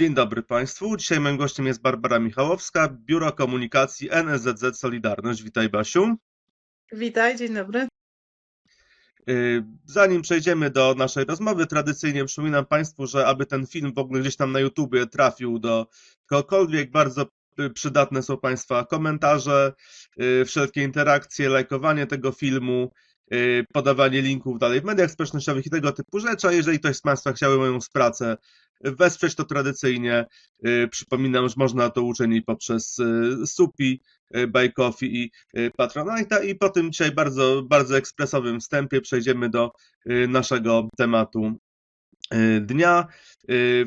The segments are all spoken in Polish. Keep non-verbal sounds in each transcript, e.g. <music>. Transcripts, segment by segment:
Dzień dobry Państwu. Dzisiaj moim gościem jest Barbara Michałowska, Biuro Komunikacji NSZZ Solidarność. Witaj Basiu. Witaj, dzień dobry. Yy, Zanim przejdziemy do naszej rozmowy, tradycyjnie przypominam Państwu, że aby ten film w ogóle gdzieś tam na YouTubie trafił do kogokolwiek, bardzo y, przydatne są Państwa komentarze, yy, wszelkie interakcje, lajkowanie tego filmu, podawanie linków dalej w mediach społecznościowych i tego typu rzeczy. A jeżeli ktoś z Państwa chciałby moją współpracę wesprzeć, to tradycyjnie yy, przypominam, że można to uczynić poprzez yy, SUPI, Buy Coffee i Patronite'a. I po tym dzisiaj bardzo, bardzo ekspresowym wstępie przejdziemy do naszego tematu dnia.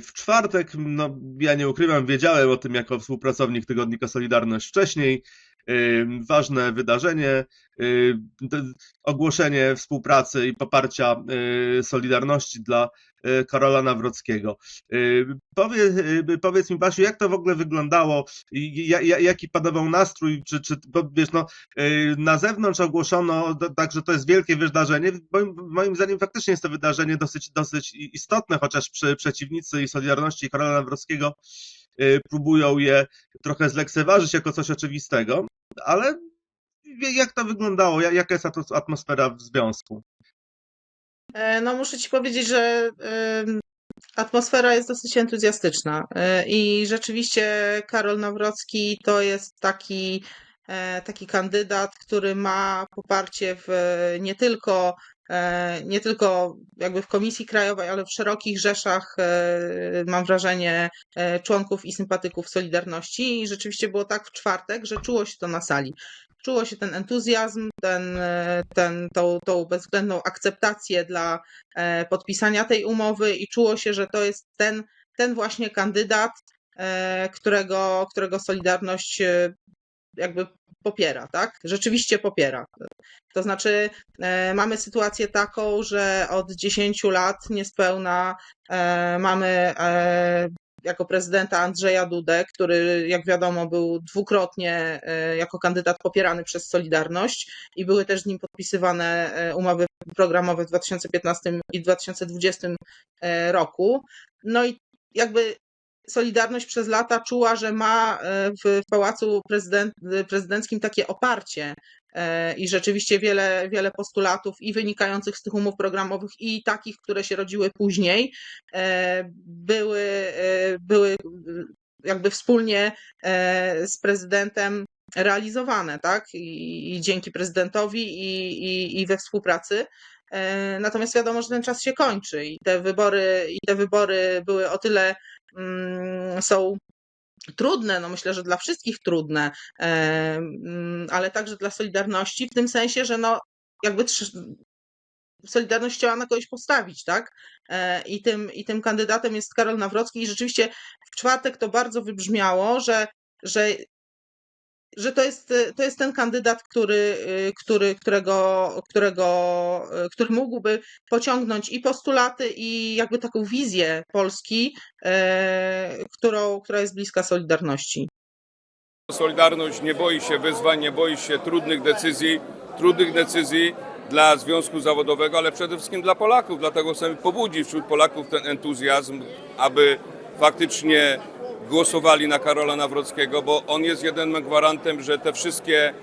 W czwartek, no ja nie ukrywam, wiedziałem o tym jako współpracownik Tygodnika Solidarność wcześniej. Ważne wydarzenie, ogłoszenie współpracy i poparcia yy, Solidarności dla yy, Karola Nawrockiego. Powie, yy, powiedz mi, Basiu, jak to w ogóle wyglądało? I ja- ja- Jaki panował nastrój? Czy, czy bo wiesz, no, na zewnątrz ogłoszono, tak, że to jest wielkie wydarzenie. Moim, moim zdaniem faktycznie jest to wydarzenie dosyć, dosyć i- istotne, chociaż przy, przeciwnicy i Solidarności Karola Nawrockiego próbują je trochę zlekceważyć jako coś oczywistego, ale jak to wyglądało? Ja- Jaka jest atmosfera w związku? E, No muszę ci powiedzieć, że atmosfera jest dosyć entuzjastyczna E, i rzeczywiście Karol Nawrocki to jest taki, e, taki kandydat, który ma poparcie w nie tylko nie tylko jakby w Komisji Krajowej, ale w szerokich rzeszach, e, mam wrażenie, e, członków i sympatyków Solidarności. I rzeczywiście było tak w czwartek, że czuło się to na sali. Czuło się ten entuzjazm, ten, e, ten, tą, tą bezwzględną akceptację dla e, podpisania tej umowy i czuło się, że to jest ten, ten właśnie kandydat, e, którego, którego Solidarność e, jakby popiera, tak? Rzeczywiście popiera. To znaczy, e, mamy sytuację taką, że od 10 lat niespełna e, mamy e, jako prezydenta Andrzeja Dudę, który, jak wiadomo, był dwukrotnie e, jako kandydat popierany przez Solidarność i były też z nim podpisywane e, umowy programowe w 2015 i 2020 e, roku. No i jakby Solidarność przez lata czuła, że ma e, w Pałacu Prezydent, Prezydenckim takie oparcie e, i rzeczywiście wiele, wiele postulatów i wynikających z tych umów programowych i takich, które się rodziły później, e, były, e, były jakby wspólnie e, z prezydentem realizowane, tak? I, i dzięki prezydentowi i, i, i we współpracy. E, Natomiast wiadomo, że ten czas się kończy i te wybory, i te wybory były o tyle są trudne, no myślę, że dla wszystkich trudne, e, mm, ale także dla Solidarności, w tym sensie, że no jakby Solidarność chciała na kogoś postawić, tak? E, I tym, I tym kandydatem jest Karol Nawrocki i rzeczywiście w czwartek to bardzo wybrzmiało, że, że, że to, jest, to jest ten kandydat, który, y, który, którego, którego, y, który mógłby pociągnąć i postulaty, i jakby taką wizję Polski, e, którą, która jest bliska Solidarności. Solidarność nie boi się wyzwań, nie boi się trudnych decyzji, trudnych decyzji dla związku zawodowego, ale przede wszystkim dla Polaków. Dlatego chcemy pobudzić wśród Polaków ten entuzjazm, aby faktycznie głosowali na Karola Nawrockiego, bo on jest jedynym gwarantem, że te wszystkie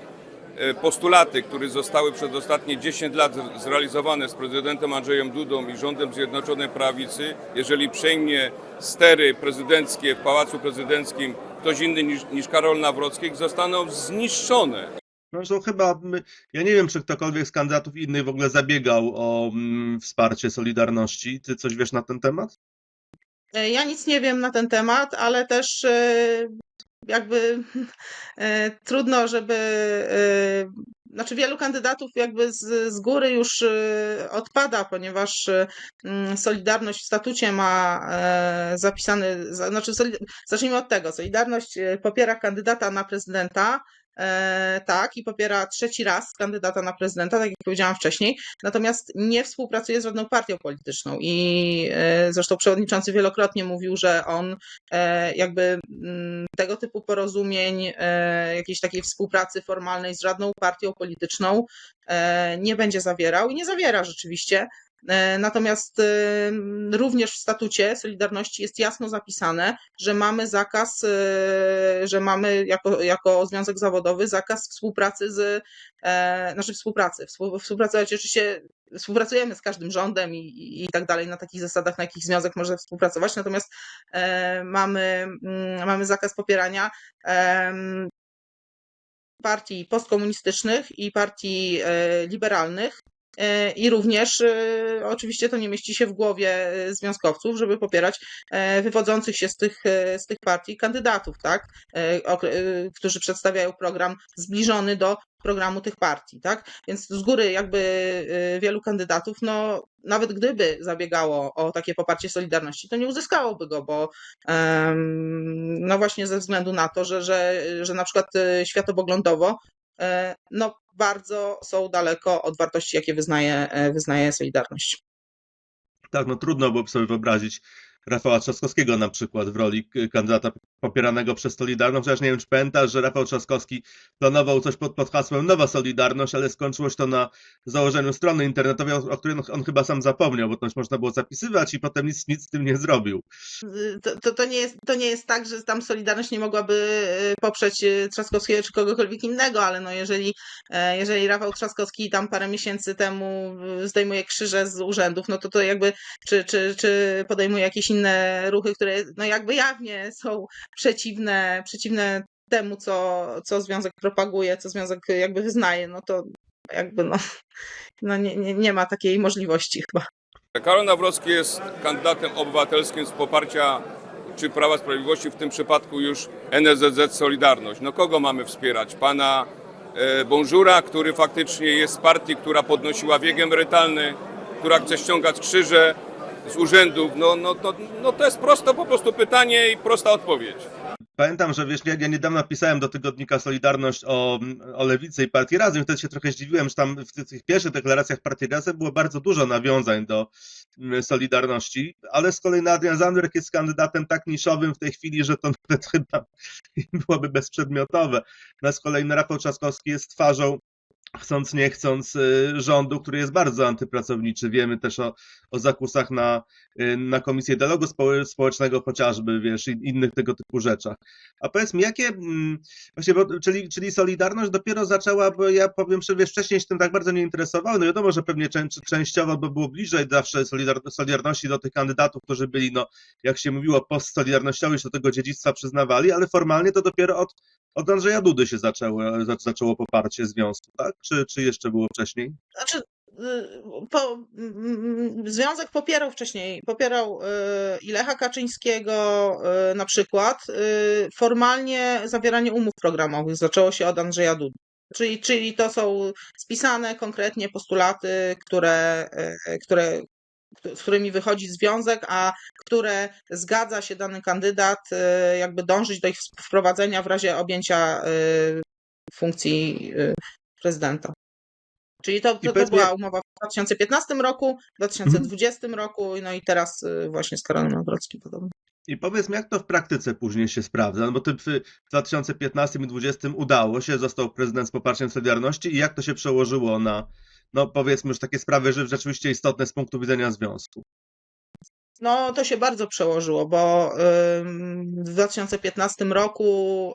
e, postulaty, które zostały przez ostatnie 10 lat zrealizowane z prezydentem Andrzejem Dudą i rządem Zjednoczonej Prawicy, jeżeli przejmie stery prezydenckie w Pałacu Prezydenckim ktoś inny niż, niż Karol Nawrocki, zostaną zniszczone. No, że chyba, ja nie wiem, czy ktokolwiek z kandydatów innych w ogóle zabiegał o mm, wsparcie Solidarności. Ty coś wiesz na ten temat? E, Ja nic nie wiem na ten temat, ale też e, jakby e, trudno, żeby. Znaczy, wielu kandydatów jakby z, z góry już odpada, ponieważ mm, Solidarność w statucie ma zapisany. za- Znaczy, zacznijmy od tego. Solidarność popiera kandydata na prezydenta. E, Tak, i popiera trzeci raz kandydata na prezydenta, tak jak powiedziałam wcześniej, natomiast nie współpracuje z żadną partią polityczną. I e, zresztą przewodniczący wielokrotnie mówił, że on e, jakby mm, tego typu porozumień, jakiejś takiej współpracy formalnej z żadną partią polityczną nie będzie zawierał i nie zawiera rzeczywiście. E, Natomiast e, również w statucie Solidarności jest jasno zapisane, że mamy zakaz, e, że mamy jako, jako związek zawodowy zakaz współpracy z, znaczy współpracy, współ- współpracować oczywiście, współpracujemy z każdym rządem i, i, tak dalej na takich zasadach, na jakich związek może współpracować, natomiast mamy, mm, mamy zakaz popierania partii postkomunistycznych i partii liberalnych. E, I również e, oczywiście to nie mieści się w głowie e, związkowców, żeby popierać wywodzących się z tych, z tych partii kandydatów, tak? Którzy przedstawiają program zbliżony do programu tych partii, tak? Więc z góry jakby wielu kandydatów, no nawet gdyby zabiegało o takie poparcie Solidarności, to nie uzyskałoby go, bo no właśnie ze względu na to, że, że, że na przykład światopoglądowo no bardzo są daleko od wartości, jakie wyznaje, e, wyznaje Solidarność. Tak, no trudno byłoby sobie wyobrazić Rafała Trzaskowskiego na przykład w roli kandydata popieranego przez Solidarność. Chociaż nie wiem, czy pamiętasz, że Rafał Trzaskowski planował coś pod, pod hasłem Nowa Solidarność, ale skończyło się to na założeniu strony internetowej, o, o której on, on chyba sam zapomniał, bo już można było zapisywać i potem nic, nic z tym nie zrobił. Y, To, to, to, nie jest, to nie jest tak, że tam Solidarność nie mogłaby y, poprzeć y, Trzaskowskiego czy kogokolwiek innego, ale no jeżeli, e, jeżeli Rafał Trzaskowski tam parę miesięcy temu zdejmuje krzyże z urzędów, no to to jakby, czy, czy, czy podejmuje jakieś inne ruchy, które no jakby jawnie są przeciwne, przeciwne temu, co, co związek propaguje, co związek jakby wyznaje, no to jakby no, no nie, nie, nie ma takiej możliwości chyba. Karol Nawrocki jest kandydatem obywatelskim z poparcia czy Prawa Sprawiedliwości, w tym przypadku już NSZZ Solidarność. No kogo mamy wspierać? Pana e, Bonżura, który faktycznie jest z partii, która podnosiła wiek emerytalny, która chce ściągać krzyże z urzędów. No, no, no, no to jest proste po prostu pytanie i prosta odpowiedź. Pamiętam, że wiesz, ja, ja niedawno pisałem do tygodnika Solidarność o, o Lewicy i Partii Razem. Wtedy się trochę zdziwiłem, że tam w tych, pierwszych deklaracjach Partii Razem było bardzo dużo nawiązań do mm, Solidarności, ale z kolei Adrian Zandberg jest kandydatem tak niszowym w tej chwili, że to nawet <laughs> chyba byłoby bezprzedmiotowe. No z kolei Rafał Trzaskowski jest twarzą chcąc nie chcąc y, rządu, który jest bardzo antypracowniczy. Wiemy też o, o zakusach na, y, na Komisję Dialogu Społecznego chociażby, wiesz, i innych tego typu rzeczach. A powiedz mi, jakie, mm, właśnie, bo, czyli, czyli Solidarność dopiero zaczęła, bo ja powiem, wiesz, wcześniej się tym tak bardzo nie interesowały, no wiadomo, że pewnie czę, częściowo bo było bliżej zawsze Solidar, Solidarności do tych kandydatów, którzy byli, no, jak się mówiło, postsolidarnościowi, się do tego dziedzictwa przyznawali, ale formalnie to dopiero od, od Andrzeja Dudy się zaczęło, za- zaczęło poparcie związku, tak? Czy, czy jeszcze było wcześniej? Znaczy, po, mm, Związek popierał wcześniej, popierał y, i Kaczyńskiego y, na przykład. y, Formalnie zawieranie umów programowych zaczęło się od Andrzeja Dudy. Czyli, czyli to są spisane konkretnie postulaty, które, y, które, z którymi wychodzi związek, a które zgadza się dany kandydat y, jakby dążyć do ich wprowadzenia w razie objęcia y, funkcji y, prezydenta. Czyli to, to, to była umowa w 2015 roku, w 2020 roku, no i teraz y, właśnie z Karolem Nawrockim podobnie. I powiedz mi, jak to w praktyce później się sprawdza? No bo ty w 2015 i 2020 udało się, został prezydent z poparciem Solidarności i jak to się przełożyło na, no powiedzmy już takie sprawy, że rzeczywiście istotne z punktu widzenia związku? No, to się bardzo przełożyło, bo w 2015 roku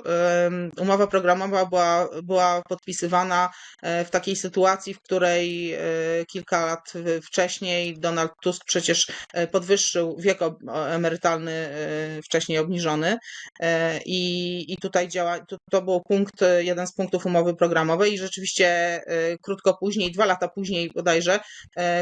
umowa programowa była, była podpisywana e, w takiej sytuacji, w której e, kilka lat wcześniej Donald Tusk przecież e, podwyższył wiek emerytalny wcześniej obniżony i, i tutaj działa, to, to był punkt, jeden z punktów umowy programowej i rzeczywiście krótko później, dwa lata później bodajże,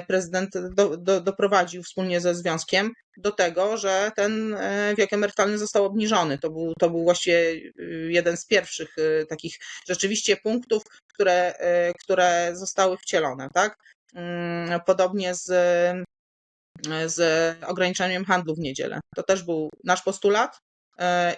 prezydent do, do, doprowadził wspólnie ze związkiem do tego, że ten e, wiek emerytalny został obniżony. To był, to był właściwie y, jeden z pierwszych y, takich rzeczywiście punktów, które, e, które zostały wcielone, tak? Mm, Podobnie z, z ograniczaniem handlu w niedzielę. To też był nasz postulat e,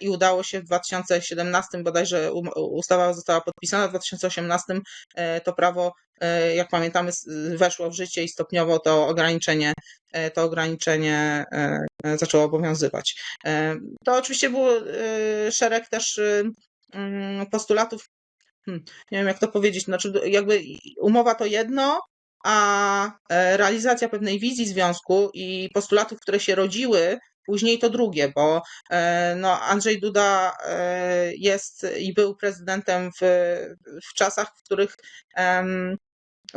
i udało się w 2017 bodajże um- ustawa została podpisana, w 2018 e, to prawo, e, jak pamiętamy, weszło w życie i stopniowo to ograniczenie, e, to ograniczenie e, e, zaczęło obowiązywać. E, To oczywiście był e, szereg też e, mm, postulatów, hmm, nie wiem jak to powiedzieć, znaczy jakby umowa to jedno, a e, realizacja pewnej wizji związku i postulatów, które się rodziły, później to drugie, bo e, no, Andrzej Duda e, jest i był prezydentem w, w czasach, w których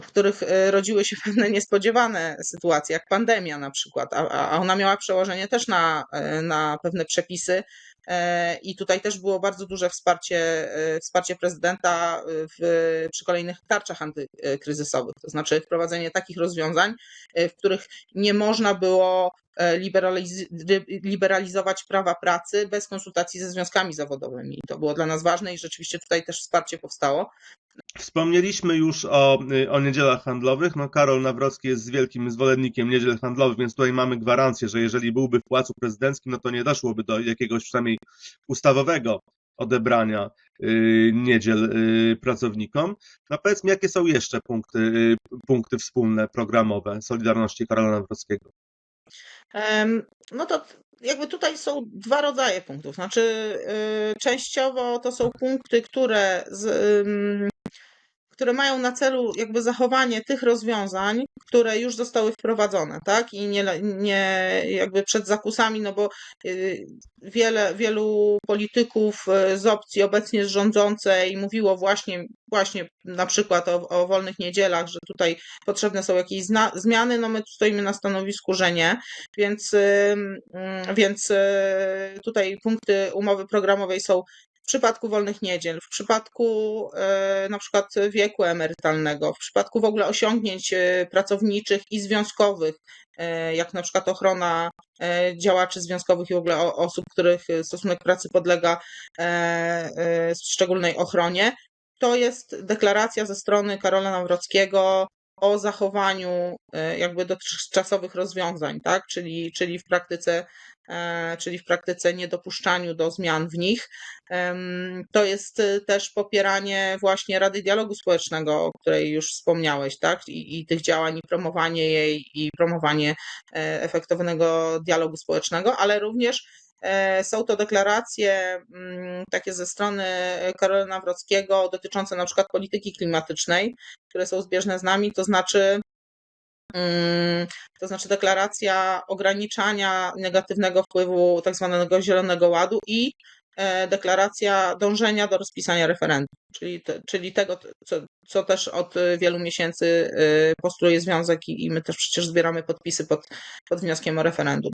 w których e, rodziły się <laughs> pewne niespodziewane sytuacje, jak pandemia na przykład, a, a ona miała przełożenie też na, na pewne przepisy i tutaj też było bardzo duże wsparcie, e, wsparcie prezydenta w, przy kolejnych tarczach antykryzysowych, to znaczy wprowadzenie takich rozwiązań, e, w których nie można było e, liberaliz- liberalizować prawa pracy bez konsultacji ze związkami zawodowymi. To było dla nas ważne i rzeczywiście tutaj też wsparcie powstało. Wspomnieliśmy już o, y, o niedzielach handlowych. No, Karol Nawrocki jest wielkim zwolennikiem niedziel handlowych, więc tutaj mamy gwarancję, że jeżeli byłby w Pałacu Prezydenckim, no to nie doszłoby do jakiegoś przynajmniej ustawowego odebrania y, niedziel y, pracownikom. No powiedz mi, jakie są jeszcze punkty, punkty wspólne programowe Solidarności Karola Nawrockiego? No to jakby tutaj są dwa rodzaje punktów. Znaczy, y, częściowo to są punkty, które, z, które mają na celu jakby zachowanie tych rozwiązań, które już zostały wprowadzone, tak? I nie, nie jakby przed zakusami, no bo y, wiele, wielu polityków y, z opcji obecnie rządzącej mówiło właśnie, właśnie na przykład o, o wolnych niedzielach, że tutaj potrzebne są jakieś zna- zmiany, no my stoimy na stanowisku, że nie. Więc, więc y, tutaj punkty umowy programowej są w przypadku wolnych niedziel, w przypadku y, na przykład wieku emerytalnego, w przypadku w ogóle osiągnięć y, pracowniczych i związkowych, y, jak na przykład ochrona działaczy związkowych i w ogóle osób, których stosunek pracy podlega e, e, szczególnej ochronie. To jest deklaracja ze strony Karola Nawrockiego o zachowaniu e, jakby dotychczasowych rozwiązań, tak? Czyli, czyli w praktyce, e, czyli w praktyce niedopuszczaniu do zmian w nich. To jest e, też popieranie właśnie Rady Dialogu Społecznego, o której już wspomniałeś, tak? I, i tych działań, i promowanie jej, i promowanie e, efektywnego dialogu społecznego, ale również e, są to deklaracje mm, takie ze strony Karola Nawrockiego dotyczące na przykład polityki klimatycznej, które są zbieżne z nami, to znaczy to znaczy deklaracja ograniczania negatywnego wpływu tak zwanego Zielonego Ładu i e, deklaracja dążenia do rozpisania referendum, czyli, te, czyli tego, co, co też od wielu miesięcy e, postuluje Związek i, i my też przecież zbieramy podpisy pod, pod wnioskiem o referendum.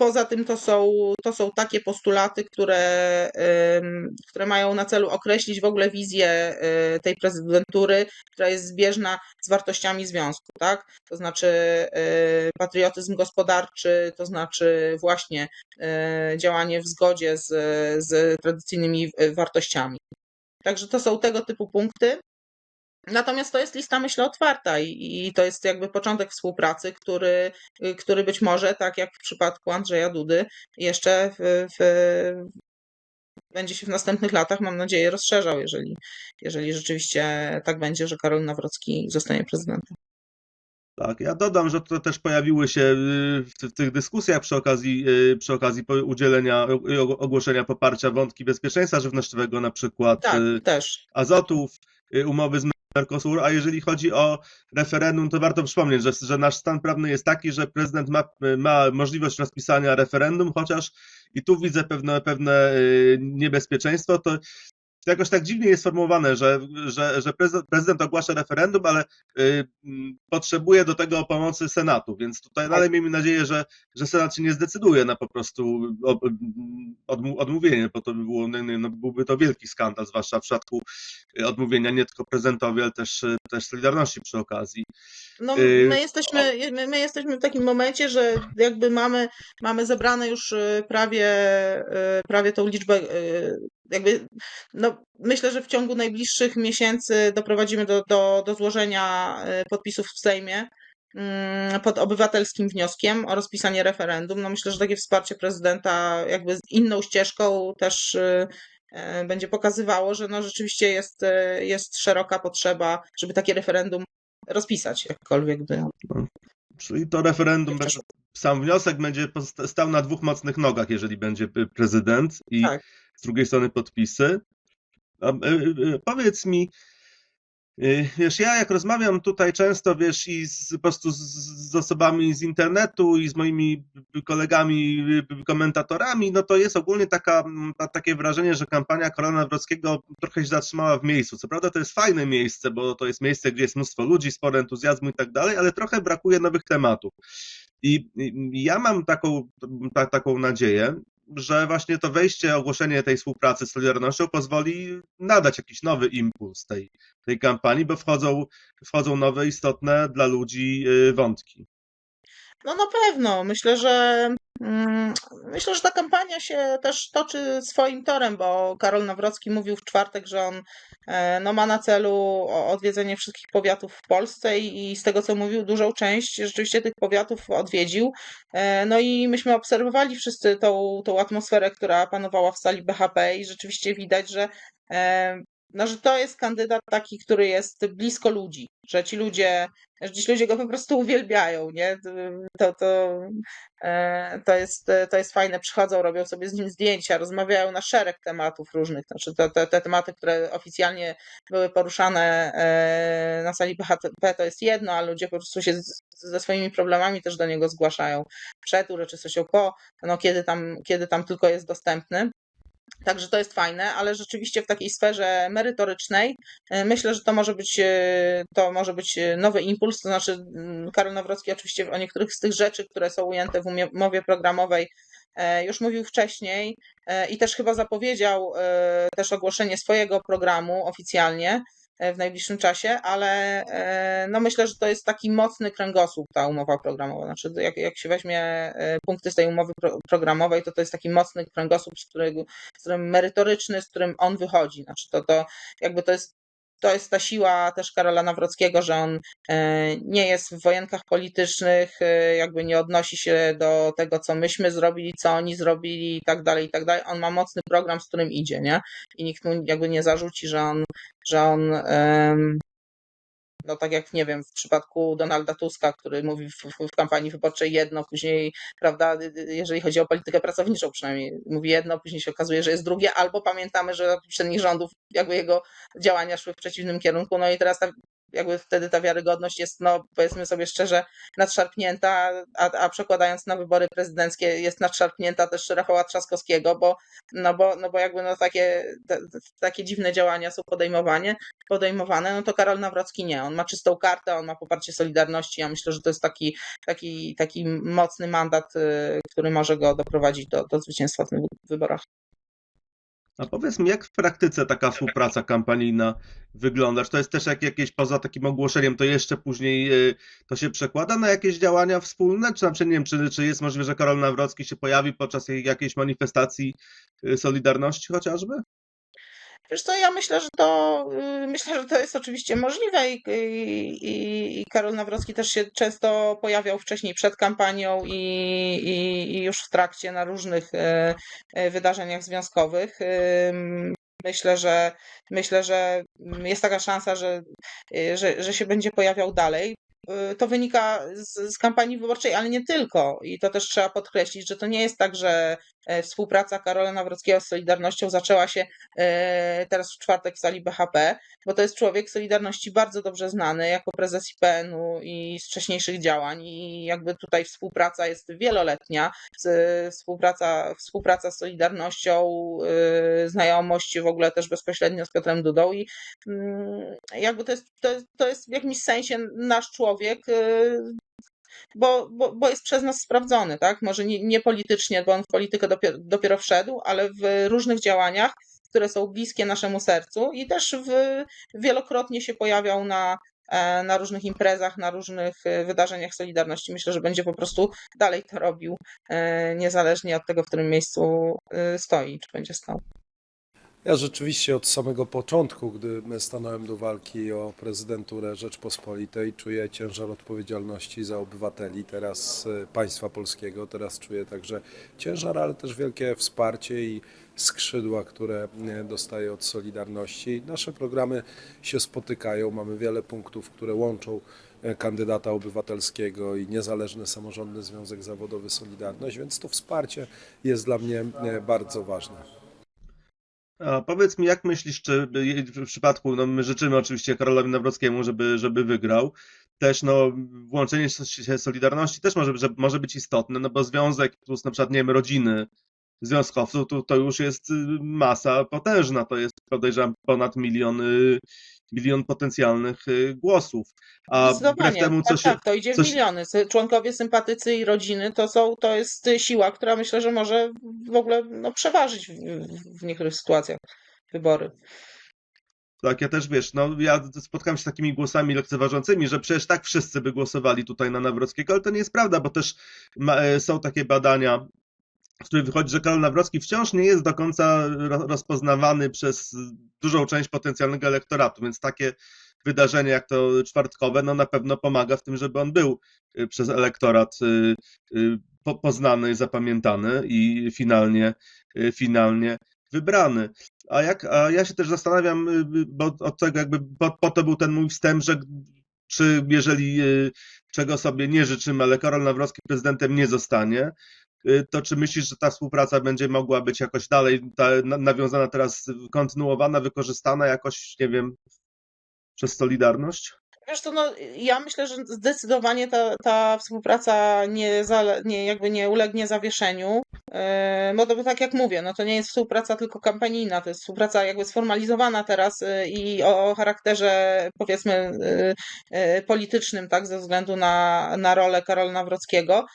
Poza tym to są, to są takie postulaty, które, które mają na celu określić w ogóle wizję y, tej prezydentury, która jest zbieżna z wartościami związku, tak? To znaczy y, patriotyzm gospodarczy, to znaczy właśnie y, działanie w zgodzie z, z tradycyjnymi wartościami. Także to są tego typu punkty. Natomiast to jest lista, myślę, otwarta i, i to jest jakby początek współpracy, który, który być może, tak jak w przypadku Andrzeja Dudy, jeszcze w, w, będzie się w następnych latach, mam nadzieję, rozszerzał, jeżeli, jeżeli rzeczywiście tak będzie, że Karol Nawrocki zostanie prezydentem. Tak, ja dodam, że to też pojawiły się y, w, tych dyskusjach przy okazji, y, przy okazji udzielenia ogłoszenia poparcia wątki bezpieczeństwa żywnościowego, na przykład Tak, y, azotów, umowy z Mercosur, a jeżeli chodzi o referendum, to warto przypomnieć, że, że nasz stan prawny jest taki, że prezydent ma, ma możliwość rozpisania referendum, chociaż i tu widzę pewne, pewne y, niebezpieczeństwo, to jakoś tak dziwnie jest sformułowane, że, że, że prezydent, prezydent ogłasza referendum, ale y, potrzebuje do tego pomocy Senatu, więc tutaj dalej miejmy nadzieję, że, że Senat się nie zdecyduje na po prostu odmówienie, bo to by było, no, no, byłby to wielki skandal, zwłaszcza w przypadku y, odmówienia nie tylko prezydentowi, ale też, y, też Solidarności przy okazji. No, Y, my jesteśmy, my, my jesteśmy w takim momencie, że jakby mamy, mamy zebrane już prawie, prawie tą liczbę, jakby, no, myślę, że w ciągu najbliższych miesięcy doprowadzimy do, do, do złożenia y, podpisów w Sejmie mm, pod obywatelskim wnioskiem o rozpisanie referendum. No myślę, że takie wsparcie prezydenta jakby z inną ścieżką też y, y, będzie pokazywało, że no rzeczywiście jest, jest szeroka potrzeba, żeby takie referendum rozpisać, jakkolwiek by. Czyli to referendum, sam wniosek będzie stał na dwóch mocnych nogach, jeżeli będzie prezydent i Tak. Z drugiej strony podpisy. A, y, y, Powiedz mi, Y, Wiesz, ja jak rozmawiam tutaj często, wiesz, i z, po prostu z, z osobami z internetu i z moimi kolegami, y, komentatorami, no to jest ogólnie taka, ta, takie wrażenie, że kampania Karola Nawrockiego trochę się zatrzymała w miejscu. Co prawda to jest fajne miejsce, bo to jest miejsce, gdzie jest mnóstwo ludzi, sporo entuzjazmu i tak dalej, ale trochę brakuje nowych tematów. I i ja mam taką, ta, taką nadzieję, że właśnie to wejście, ogłoszenie tej współpracy z Solidarnością pozwoli nadać jakiś nowy impuls tej, tej kampanii, bo wchodzą, wchodzą nowe, istotne dla ludzi y, wątki. No na pewno. Myślę, że mm, myślę, że ta kampania się też toczy swoim torem, bo Karol Nawrocki mówił w czwartek, że on no, ma na celu odwiedzenie wszystkich powiatów w Polsce i, i z tego co mówił, dużą część rzeczywiście tych powiatów odwiedził. E, No i myśmy obserwowali wszyscy tą, tą atmosferę, która panowała w sali BHP i rzeczywiście widać, że e, no, że to jest kandydat taki, który jest blisko ludzi, że ci ludzie, że ci ludzie go po prostu uwielbiają, nie? To, to, e, to, jest, to jest fajne. Przychodzą, robią sobie z nim zdjęcia, rozmawiają na szereg tematów różnych. Znaczy te, te, te tematy, które oficjalnie były poruszane e, na sali PHP to jest jedno, ale ludzie po prostu się z, ze swoimi problemami też do niego zgłaszają. Przed uroczystością, po, no kiedy tam, kiedy tam tylko jest dostępny. Także to jest fajne, ale rzeczywiście w takiej sferze merytorycznej e, myślę, że to może być e, to może być e, nowy impuls. To znaczy, mm, Karol Nawrocki oczywiście o niektórych z tych rzeczy, które są ujęte w umowie programowej, już mówił wcześniej i też chyba zapowiedział też ogłoszenie swojego programu oficjalnie w najbliższym czasie, ale e, no myślę, że to jest taki mocny kręgosłup ta umowa programowa. Znaczy, jak, jak się weźmie e, punkty z tej umowy pro, programowej, to to jest taki mocny kręgosłup, z którego z którym merytoryczny, z którym on wychodzi. Znaczy to, to jakby to jest to jest ta siła też Karola Nawrockiego, że on e, nie jest w wojenkach politycznych, e, jakby nie odnosi się do tego, co myśmy zrobili, co oni zrobili i tak dalej, i tak dalej. On ma mocny program, z którym idzie, nie? I nikt mu jakby nie zarzuci, że on, że on no tak jak nie wiem, w przypadku Donalda Tuska, który mówi w, w, kampanii wyborczej jedno, później, prawda, jeżeli chodzi o politykę pracowniczą przynajmniej, mówi jedno, później się okazuje, że jest drugie, albo pamiętamy, że poprzednich rządów jakby jego działania szły w przeciwnym kierunku, no i teraz ta, jakby wtedy ta wiarygodność jest, no powiedzmy sobie szczerze, nadszarpnięta, a, a przekładając na wybory prezydenckie jest nadszarpnięta też Rafała Trzaskowskiego, bo, no bo, no bo jakby no takie, te, takie dziwne działania są podejmowane, podejmowane, no to Karol Nawrocki nie. On ma czystą kartę, on ma poparcie Solidarności. Ja myślę, że to jest taki, taki, taki mocny mandat, y, który może go doprowadzić do, do zwycięstwa w tych wyborach. A powiedz mi, jak w praktyce taka współpraca kampanijna wygląda? Czy to jest też jak jakieś poza takim ogłoszeniem, to jeszcze później y, to się przekłada na jakieś działania wspólne? Czy na przykład, nie wiem, czy, czy jest możliwe, że Karol Nawrocki się pojawi podczas jakiejś manifestacji y, Solidarności chociażby? Wiesz co, ja myślę, że to y, myślę, że to jest oczywiście możliwe i, i, i Karol Nawrocki też się często pojawiał wcześniej przed kampanią i, i, już w trakcie na różnych e, e, wydarzeniach związkowych. Myślę, że myślę, że jest taka szansa, że, y, że, że się będzie pojawiał dalej. Y, To wynika z, z kampanii wyborczej, ale nie tylko. I to też trzeba podkreślić, że to nie jest tak, że współpraca Karola Nawrockiego z Solidarnością zaczęła się e, teraz w czwartek w sali BHP, bo to jest człowiek Solidarności bardzo dobrze znany jako prezes IPN-u i z wcześniejszych działań i jakby tutaj współpraca jest wieloletnia, współpraca, współpraca z Solidarnością, e, znajomość w ogóle też bezpośrednio z Piotrem Dudą i mm, jakby to jest, to to jest w jakimś sensie nasz człowiek, e, bo, bo, bo jest przez nas sprawdzony, tak? Może nie, nie politycznie, bo on w politykę dopiero, dopiero wszedł, ale w różnych działaniach, które są bliskie naszemu sercu i też w, wielokrotnie się pojawiał na, e, na różnych imprezach, na różnych e, wydarzeniach Solidarności. Myślę, że będzie po prostu dalej to robił, e, niezależnie od tego, w którym miejscu stoi, czy będzie stał. Ja rzeczywiście od samego początku, gdy stanąłem do walki o prezydenturę Rzeczpospolitej, czuję ciężar odpowiedzialności za obywateli, teraz e, państwa polskiego, teraz czuję także ciężar, ale też wielkie wsparcie i skrzydła, które e, dostaję od Solidarności. Nasze programy się spotykają, mamy wiele punktów, które łączą e, kandydata obywatelskiego i niezależny samorządny związek zawodowy Solidarność, więc to wsparcie jest dla mnie bardzo ważne. A powiedz mi, jak myślisz, czy w przypadku, no my życzymy oczywiście Karolowi Nawrockiemu, żeby, żeby wygrał, też no włączenie się Solidarności też może, że może być istotne, no bo związek plus na przykład, nie wiem, rodziny związkowców, to, to już jest y, masa potężna, to jest podejrzewam ponad milion, y, milion potencjalnych y, głosów. A wbrew temu, co tak, się, tak, to idzie co w miliony. Członkowie, sympatycy i rodziny to są, to jest siła, która myślę, że może w ogóle no, przeważyć w, w- w niektórych sytuacjach wybory. Tak, ja też wiesz, no ja spotkałem się z takimi głosami lekceważącymi, że przecież tak wszyscy by głosowali tutaj na Nawrockiego, ale to nie jest prawda, bo też ma, e, są takie badania, z których wychodzi, że Karol Nawrocki wciąż nie jest do końca ro- rozpoznawany przez dużą część potencjalnego elektoratu, więc takie wydarzenie jak to czwartkowe, no na pewno pomaga w tym, żeby on był y, przez elektorat y, y, po- poznany, zapamiętany i finalnie, finalnie wybrany. A jak, a ja się też zastanawiam, bo od tego jakby po, po to był ten mój wstęp, że czy jeżeli czego sobie nie życzymy, ale Karol Nawrocki prezydentem nie zostanie, to czy myślisz, że ta współpraca będzie mogła być jakoś dalej ta, na- nawiązana teraz, kontynuowana, wykorzystana jakoś, nie wiem, przez Solidarność? Wiesz to, no, ja myślę, że zdecydowanie ta, ta współpraca nie, nie, jakby nie ulegnie zawieszeniu, e, bo to tak jak mówię, no to nie jest współpraca tylko kampanijna, to jest współpraca jakby sformalizowana teraz e, i o charakterze powiedzmy e, politycznym, tak, ze względu na, na rolę Karola Nawrockiego.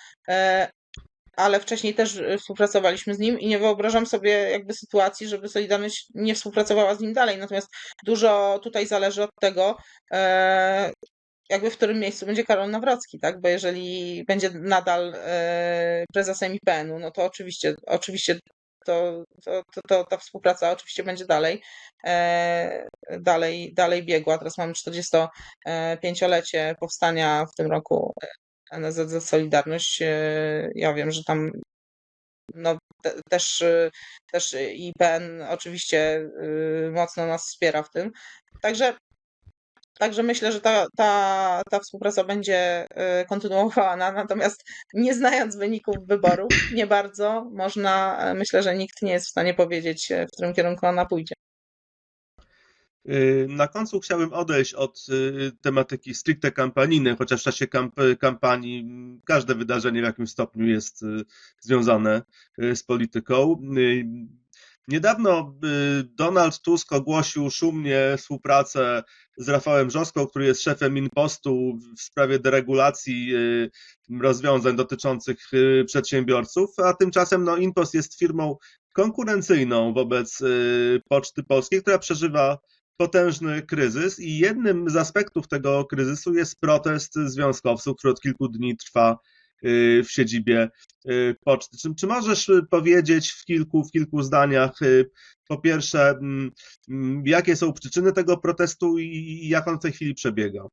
Ale wcześniej też e, współpracowaliśmy z nim i nie wyobrażam sobie jakby sytuacji, żeby Solidarność nie współpracowała z nim dalej. Natomiast dużo tutaj zależy od tego, e, jakby w którym miejscu będzie Karol Nawrocki, tak? Bo jeżeli będzie nadal e, prezesem IPN-u, no to oczywiście, oczywiście to, to, to, to ta współpraca oczywiście będzie dalej, dalej, dalej biegła. Teraz mamy 45-lecie powstania w tym roku NSZZ Solidarność. E, Ja wiem, że tam no, te, też, e, też IPN oczywiście e, mocno nas wspiera w tym. Także Także myślę, że ta, ta, ta współpraca będzie kontynuowana, natomiast nie znając wyników wyborów, nie bardzo można, myślę, że nikt nie jest w stanie powiedzieć, w którym kierunku ona pójdzie. Y, Na końcu chciałbym odejść od y, tematyki stricte kampanijnej, chociaż w czasie kamp kampanii każde wydarzenie w jakimś stopniu jest y, związane z polityką. Niedawno Donald Tusk ogłosił szumnie współpracę z Rafałem Brzoską, który jest szefem Inpostu w sprawie deregulacji rozwiązań dotyczących przedsiębiorców, a tymczasem no, Inpost jest firmą konkurencyjną wobec Poczty Polskiej, która przeżywa potężny kryzys i jednym z aspektów tego kryzysu jest protest związkowców, który od kilku dni trwa y, w siedzibie y, poczty. Czy, czy możesz y, powiedzieć w kilku, w kilku zdaniach, po pierwsze, mm, mm, jakie są przyczyny tego protestu i i jak on w tej chwili przebiega?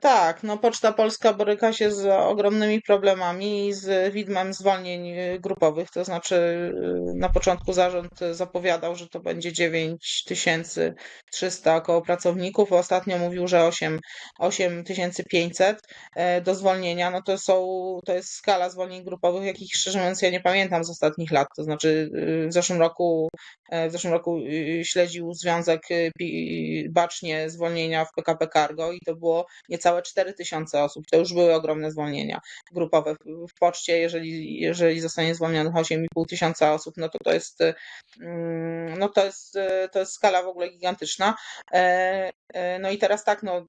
Tak, no Poczta Polska boryka się z ogromnymi problemami i z widmem zwolnień e, grupowych, to znaczy e, na początku zarząd zapowiadał, że to będzie 9300 około pracowników, ostatnio mówił, że 8, 8500 e, do zwolnienia, no to są, to jest skala zwolnień grupowych, jakich szczerze mówiąc ja nie pamiętam z ostatnich lat, to znaczy e, w zeszłym roku e, w zeszłym roku śledził związek bacznie zwolnienia w PKP Cargo i to było niecałe 4000 osób. To już były ogromne zwolnienia grupowe. W- poczcie, jeżeli, jeżeli zostanie zwolnionych 8,5 tysiąca osób, no to to jest, mm, no to jest, to jest skala w ogóle gigantyczna. E, e, No i teraz tak, no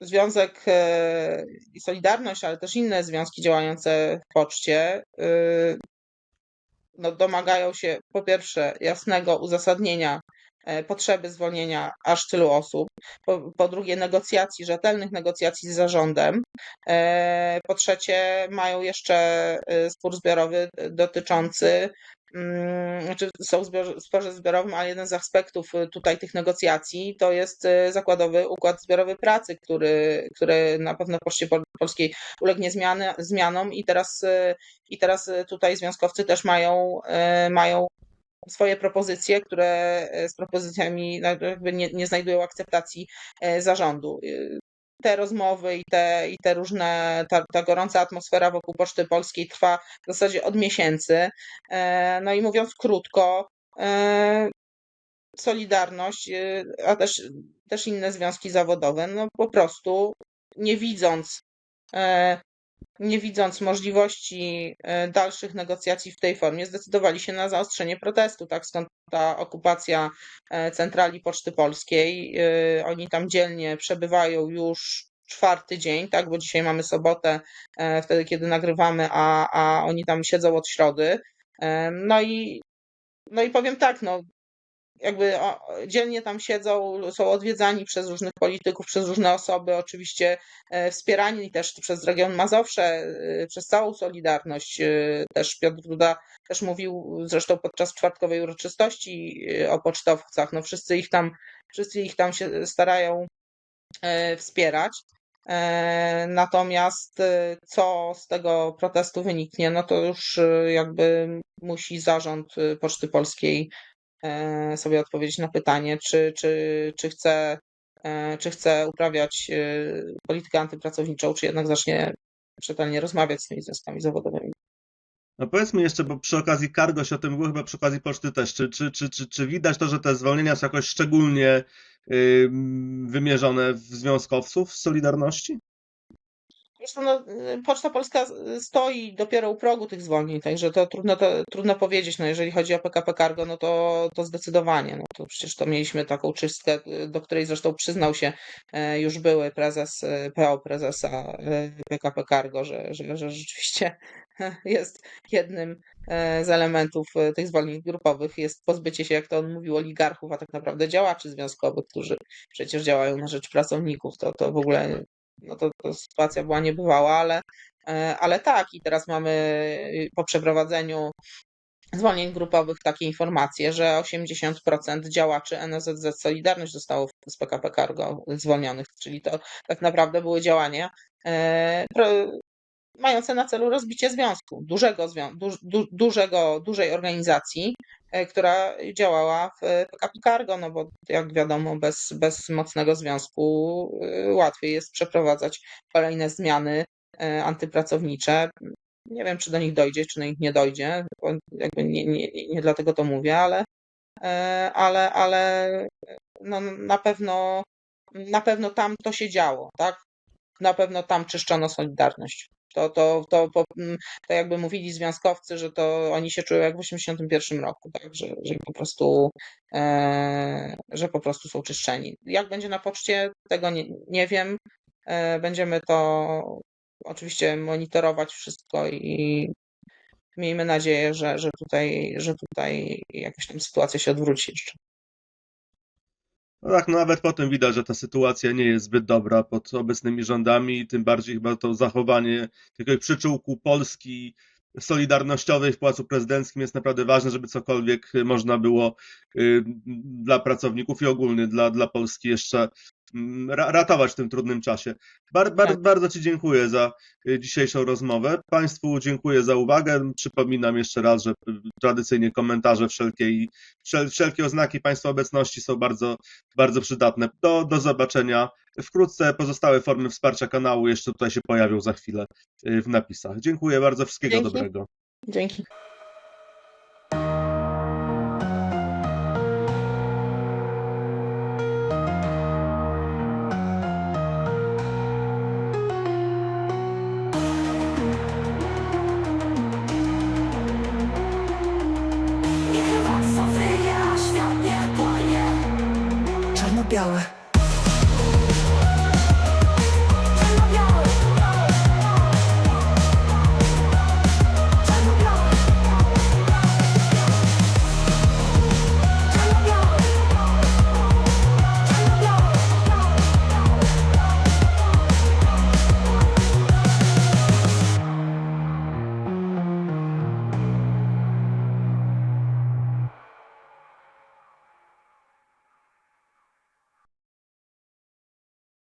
Związek e, i Solidarność, ale też inne związki działające w poczcie e, no, domagają się po pierwsze jasnego uzasadnienia potrzeby zwolnienia aż tylu osób, po, po drugie negocjacji, rzetelnych negocjacji z zarządem, e, po trzecie mają jeszcze e, spór zbiorowy dotyczący mm, znaczy są zbior, sporze zbiorowym, ale jeden z aspektów e, tutaj tych negocjacji to jest e, zakładowy układ zbiorowy pracy, który, który na pewno w Poczcie Pol- Polskiej ulegnie zmiany, zmianom i teraz, e, i teraz e, tutaj związkowcy też mają, e, mają swoje propozycje, które e, z propozycjami jakby nie, nie znajdują akceptacji e, zarządu. E, te rozmowy i te, i te różne, ta, ta gorąca atmosfera wokół Poczty Polskiej trwa w zasadzie od miesięcy. E, No i mówiąc krótko, Solidarność, e, a też, też inne związki zawodowe, no po prostu nie widząc, nie widząc możliwości e, dalszych negocjacji w tej formie, zdecydowali się na zaostrzenie protestu. Tak stąd ta okupacja e, centrali Poczty Polskiej. E, Oni tam dzielnie przebywają już czwarty dzień, tak, bo dzisiaj mamy sobotę, wtedy kiedy nagrywamy, a, a oni tam siedzą od środy. No i, no i powiem tak, no jakby dzielnie tam siedzą, są odwiedzani przez różnych polityków, przez różne osoby, oczywiście e, wspierani też przez region Mazowsze, e, przez całą Solidarność. E, Też Piotr Duda też mówił zresztą podczas czwartkowej uroczystości o pocztowcach. No wszyscy ich tam, wszyscy ich tam się starają wspierać. Natomiast co z tego protestu wyniknie, no to już jakby musi zarząd Poczty Polskiej sobie odpowiedzieć na pytanie, czy, czy, czy, chce, e, czy chce uprawiać e, politykę antypracowniczą, czy jednak zacznie rzetelnie rozmawiać z tymi związkami zawodowymi. No powiedz mi jeszcze, bo przy okazji cargo się o tym było, chyba przy okazji poczty też, czy, czy, czy, czy, czy widać to, że te zwolnienia są jakoś szczególnie ym, wymierzone w związkowców z Solidarności? Zresztą no, Poczta Polska stoi dopiero u progu tych zwolnień, także to trudno, to trudno powiedzieć. No, jeżeli chodzi o PKP Cargo, no to, to zdecydowanie. No, to przecież to mieliśmy taką czystkę, do której zresztą przyznał się e, już były prezes e, PO, prezesa e, PKP Cargo, że, że, że rzeczywiście <laughs> jest jednym e, z elementów e, tych zwolnień grupowych jest pozbycie się, jak to on mówił, oligarchów, a tak naprawdę działaczy związkowych, którzy przecież działają na rzecz pracowników. To, to w ogóle no to, to sytuacja była niebywała, ale, e, ale tak, i teraz mamy y, po przeprowadzeniu zwolnień grupowych takie informacje, że 80% działaczy NSZZ Solidarność zostało z PKP Cargo zwolnionych, czyli to tak naprawdę były działania e, mające na celu rozbicie związku, dużego, du, du, dużego, dużej organizacji, e, która działała w PKP Cargo, no bo jak wiadomo, bez, bez mocnego związku e, łatwiej jest przeprowadzać kolejne zmiany e, antypracownicze. Nie wiem, czy do nich dojdzie, czy do nich nie dojdzie, jakby nie, nie, nie dlatego to mówię, ale, ale, ale no na pewno na pewno tam to się działo, tak? Na pewno tam czyszczono Solidarność. To, to, to, po- mm, to jakby mówili związkowcy, że to oni się czują jak w 81 roku, tak? Że, że po prostu e, że po prostu są czyszczeni. Jak będzie na poczcie, tego nie, nie wiem. E, będziemy to oczywiście monitorować wszystko i miejmy nadzieję, że, że tutaj, że tutaj jakaś tam sytuacja się odwróci jeszcze. No tak, no nawet potem widać, że ta sytuacja nie jest zbyt dobra pod obecnymi rządami, tym bardziej chyba to zachowanie takiego przyczółku Polski solidarnościowej w Pałacu Prezydenckim jest naprawdę ważne, żeby cokolwiek można było y, dla pracowników i ogólnie dla, dla Polski jeszcze ratować w tym trudnym czasie. Bar, bar, Tak. Bardzo Ci dziękuję za y, dzisiejszą rozmowę. Państwu dziękuję za uwagę. Przypominam jeszcze raz, że y, tradycyjnie komentarze wszelkie i wszel, wszelkie oznaki Państwa obecności są bardzo, bardzo przydatne. Do, do zobaczenia. Wkrótce pozostałe formy wsparcia kanału jeszcze tutaj się pojawią za chwilę y, w napisach. Dziękuję bardzo, wszystkiego Dzięki. dobrego. Dzięki.